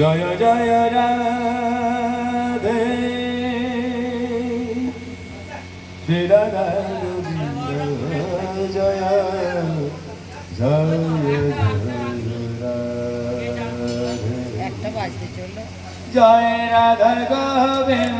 Joy Joy Radhe. Shri Radha Joy Joy Joy Radha Govinda.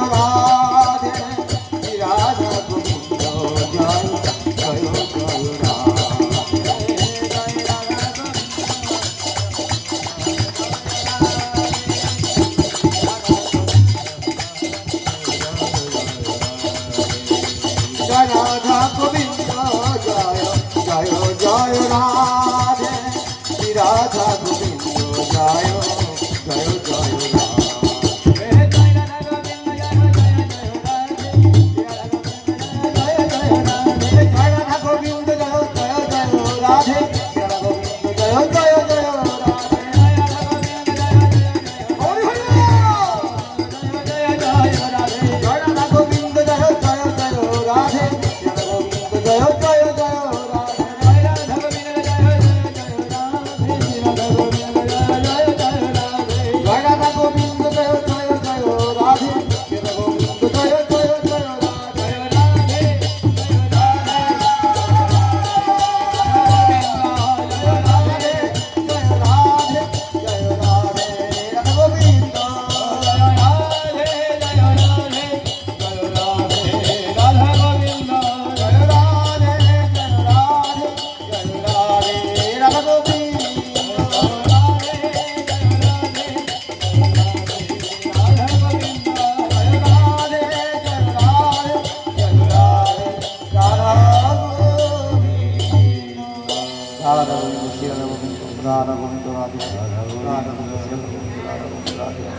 Radha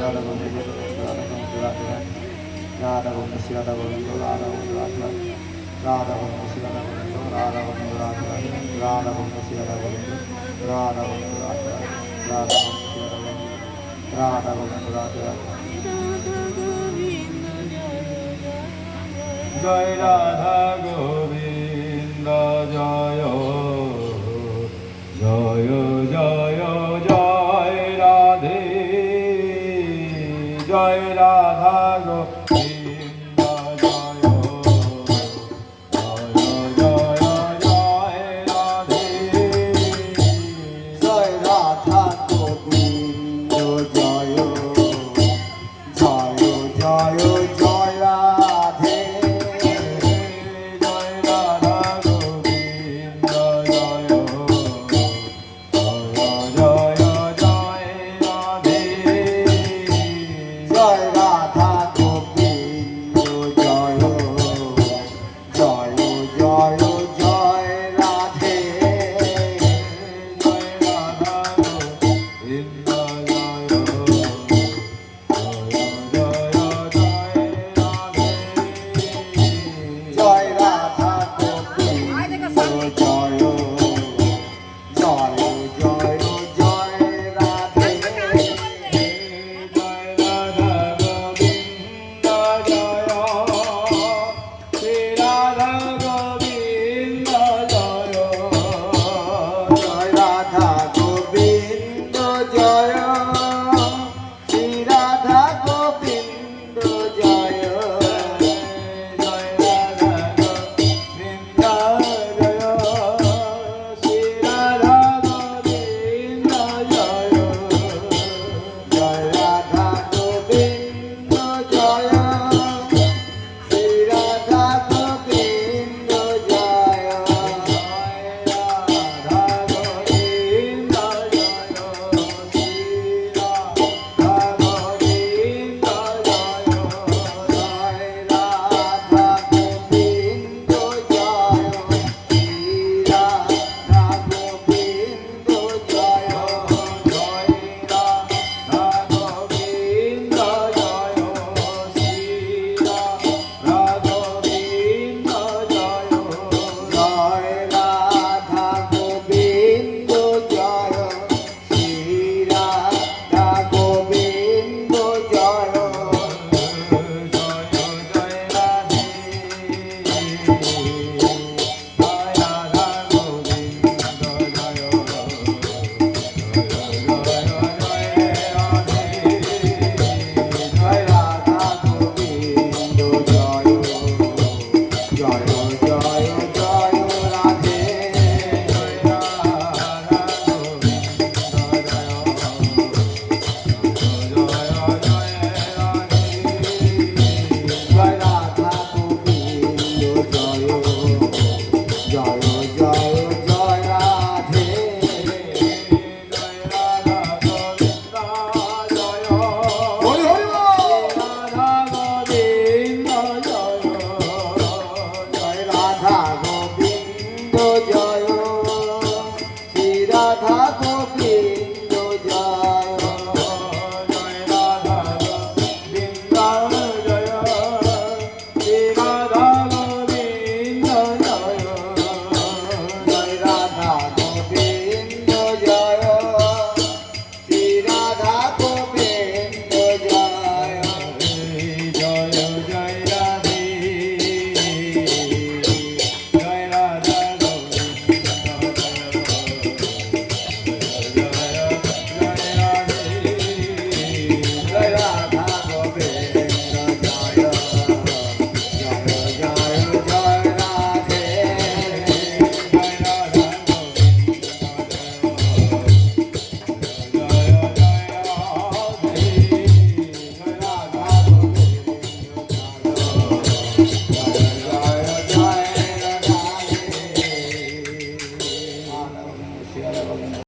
Radha Govinda Radha Govinda Radha Radha Govinda Shri Radha Govinda Radha Govinda Radha Radha Govinda Shri Radha Govinda Radha Govinda Radha Radha Govinda Shri Radha Govinda Joy Radha Govinda Joy